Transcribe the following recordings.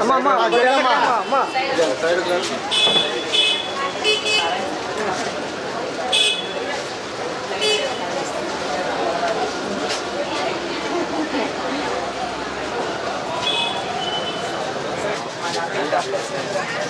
అమ్మా అమ్మా అమ్మా అమ్మా Gracias.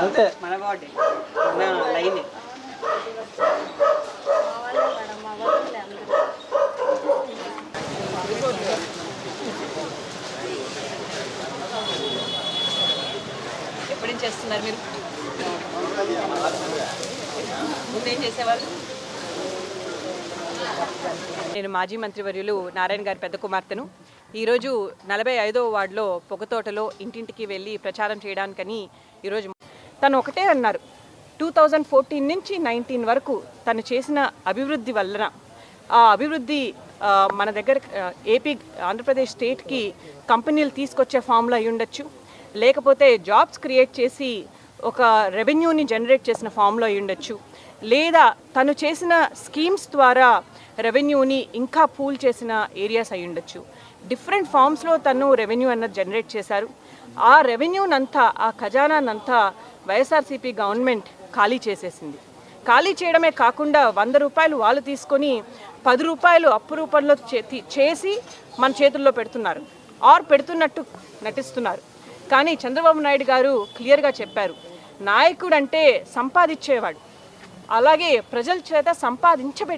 అంతే మనవాడి లైన్ ఎప్పటి నుంచి చేస్తున్నారు మీరు? ముందేం చేసేవాళ్ళు? నేను మాజీ మంత్రివర్యులు నారాయణ గారి పెద్ద కుమార్తెను. ఈరోజు నలభై ఐదవ వార్డులో పొగతోటలో ఇంటింటికి వెళ్ళి ప్రచారం చేయడానికని ఈరోజు తను ఒకటే అన్నారు. టూ థౌజండ్ ఫోర్టీన్ నుంచి నైన్టీన్ వరకు తను చేసిన అభివృద్ధి వలన ఆ అభివృద్ధి మన దగ్గర ఏపీ ఆంధ్రప్రదేశ్ స్టేట్కి కంపెనీలు తీసుకొచ్చే ఫామ్లో అయి ఉండొచ్చు లేకపోతే జాబ్స్ క్రియేట్ చేసి ఒక రెవెన్యూని జనరేట్ చేసిన ఫామ్లో అయి ఉండొచ్చు. లేదా తను చేసిన స్కీమ్స్ ద్వారా రెవెన్యూని ఇంకా పూల్ చేసిన ఏరియాస్ అయి ఉండొచ్చు. డిఫరెంట్ ఫామ్స్లో తను రెవెన్యూ అన్నది జనరేట్ చేశారు. ఆ రెవెన్యూనంతా ఆ ఖజానానంతా వైఎస్ఆర్సీపీ గవర్నమెంట్ ఖాళీ చేసేసింది. ఖాళీ చేయడమే కాకుండా వంద రూపాయలు వాళ్ళు తీసుకొని పది రూపాయలు అప్పు రూపంలో చేతి చేసి మన చేతుల్లో పెడుతున్నారు. ఆర్ పెడుతున్నట్టు నటిస్తున్నారు. కానీ చంద్రబాబు నాయుడు గారు క్లియర్గా చెప్పారు. నాయకుడు అంటే సంపాదించేవాడు. అలాగే ప్రజల చేత సంపాదించబె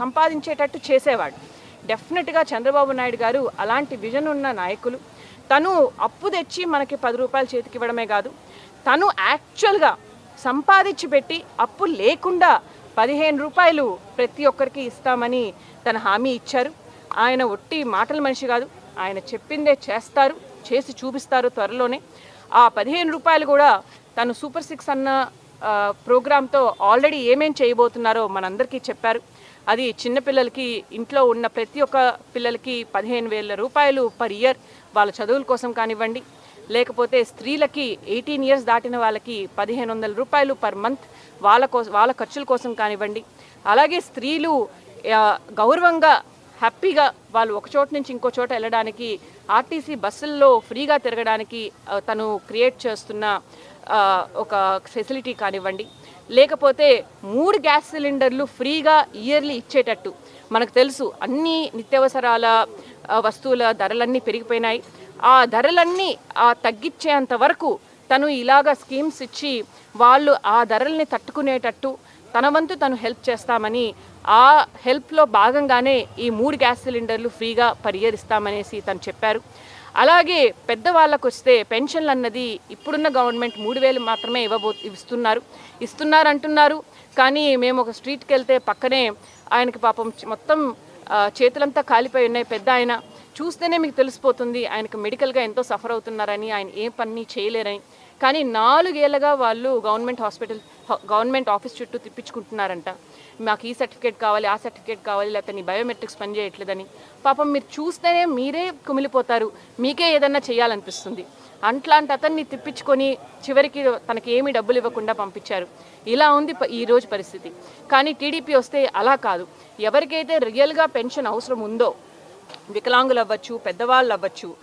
సంపాదించేటట్టు చేసేవాడు. డెఫినెట్గా చంద్రబాబు నాయుడు గారు అలాంటి విజన్ ఉన్న నాయకులు. తను అప్పు తెచ్చి మనకి పది రూపాయలు చేతికి ఇవ్వడమే కాదు తను యాక్చువల్గా సంపాదించి పెట్టి అప్పు లేకుండా పదిహేను రూపాయలు ప్రతి ఒక్కరికి ఇస్తామని తన హామీ ఇచ్చారు. ఆయన ఒట్టి మాటల మనిషి కాదు ఆయన చెప్పిందే చేస్తారు చేసి చూపిస్తారు త్వరలోనే. ఆ పదిహేను రూపాయలు కూడా తను సూపర్ సిక్స్ అన్న ప్రోగ్రాంతో ఆల్రెడీ ఏమేం చేయబోతున్నారో మనందరికీ చెప్పారు. అది చిన్నపిల్లలకి ఇంట్లో ఉన్న ప్రతి ఒక్క పిల్లలకి పదిహేను వేల రూపాయలు పర్ ఇయర్ వాళ్ళ చదువుల కోసం కానివ్వండి. లేకపోతే స్త్రీలకి ఎయిటీన్ ఇయర్స్ దాటిన వాళ్ళకి పదిహేను వందల రూపాయలు పర్ మంత్ వాళ్ళ కోసం వాళ్ళ ఖర్చుల కోసం కానివ్వండి. అలాగే స్త్రీలు గౌరవంగా హ్యాపీగా వాళ్ళు ఒక చోట నుంచి ఇంకో చోట వెళ్ళడానికి ఆర్టీసీ బస్సుల్లో ఫ్రీగా తిరగడానికి తను క్రియేట్ చేస్తున్న ఒక ఫెసిలిటీ కానివ్వండి. లేకపోతే మూడు గ్యాస్ సిలిండర్లు ఫ్రీగా ఇయర్లీ ఇచ్చేటట్టు. మనకు తెలుసు అన్ని నిత్యావసరాల వస్తువుల ధరలన్నీ పెరిగిపోయినాయి. ఆ ధరలన్నీ ఆ తగ్గించేంత వరకు తను ఇలాగ స్కీమ్స్ ఇచ్చి వాళ్ళు ఆ ధరల్ని తట్టుకునేటట్టు తన వంతు తను హెల్ప్ చేస్తామని ఆ హెల్ప్లో భాగంగానే ఈ మూడు గ్యాస్ సిలిండర్లు ఫ్రీగా పరిహరిస్తామనేసి తను చెప్పారు. అలాగే పెద్దవాళ్ళకు వస్తే పెన్షన్లు అన్నది ఇప్పుడున్న గవర్నమెంట్ మూడు వేలు మాత్రమే ఇవ్వబో ఇస్తున్నారు. ఇస్తున్నారు అంటున్నారు కానీ మేము ఒక స్ట్రీట్కి వెళ్తే పక్కనే ఆయనకి పాపం మొత్తం చేతులంతా కాలిపోయి ఉన్నాయి. పెద్ద ఆయన చూస్తేనే మీకు తెలిసిపోతుంది. ఆయనకు మెడికల్గా ఎంతో సఫర్ అవుతున్నారని ఆయన ఏ పని చేయలేరని. కానీ నాలుగేళ్ళగా వాళ్ళు గవర్నమెంట్ హాస్పిటల్ గవర్నమెంట్ ఆఫీస్ చుట్టూ తిప్పించుకుంటున్నారంట. మాకు ఈ సర్టిఫికేట్ కావాలి ఆ సర్టిఫికేట్ కావాలి లేకపోతే నీ బయోమెట్రిక్స్ పని చేయట్లేదని. పాపం మీరు చూస్తేనే మీరే కుమిలిపోతారు. మీకే ఏదన్నా చేయాలనిపిస్తుంది. అట్లాంటి అతన్ని తిప్పించుకొని చివరికి తనకి ఏమీ డబ్బులు ఇవ్వకుండా పంపించారు. ఇలా ఉంది ప- ఈ రోజు పరిస్థితి. కానీ టీడీపీ వస్తే అలా కాదు. ఎవరికైతే రియల్గా పెన్షన్ అవసరం ఉందో వికలాంగులు అవ్వచ్చు పెద్దవాళ్ళు అవ్వచ్చు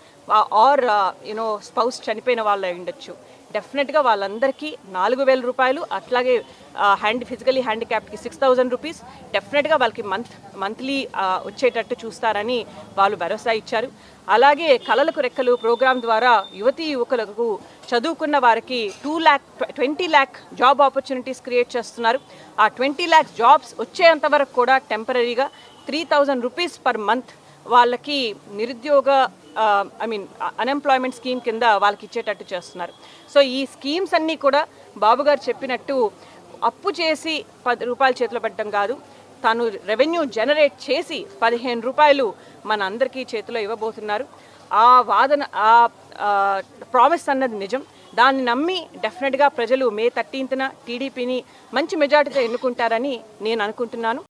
ఆర్ యూనో స్పౌస్ చనిపోయిన వాళ్ళు అయి ఉండొచ్చు. డెఫినెట్గా వాళ్ళందరికీ నాలుగు వేల రూపాయలు అట్లాగే హ్యాండ్ ఫిజికలీ హ్యాండిక్యాప్కి సిక్స్ థౌజండ్ రూపీస్ డెఫినెట్గా వాళ్ళకి మంత్ మంత్లీ వచ్చేటట్టు చూస్తారని వాళ్ళు భరోసా ఇచ్చారు. అలాగే కళలకు రెక్కలు ప్రోగ్రాం ద్వారా యువతీ యువకులకు చదువుకున్న వారికి two lakh twenty lakh job opportunities create చేస్తున్నారు. ఆ ట్వంటీ ల్యాక్ జాబ్స్ వచ్చేంత వరకు కూడా టెంపరీగా three thousand rupees per month వాళ్ళకి నిరుద్యోగ ఐ మీన్ అన్ఎంప్లాయ్మెంట్ స్కీమ్ కింద వాళ్ళకి ఇచ్చేటట్టు చేస్తున్నారు. సో ఈ స్కీమ్స్ అన్నీ కూడా బాబు గారు చెప్పినట్టు అప్పు చేసి పది రూపాయలు చేతిలో పెట్టడం కాదు. తను రెవెన్యూ జనరేట్ చేసి పదిహేను రూపాయలు మన అందరికీ చేతిలో ఇవ్వబోతున్నారు. ఆ వాదన ఆ ప్రామిస్ అన్నది నిజం. దాన్ని నమ్మి డెఫినెట్గా ప్రజలు మే థర్టీన్త్న టీడీపీని మంచి మెజార్టీతో ఎన్నుకుంటారని నేను అనుకుంటున్నాను.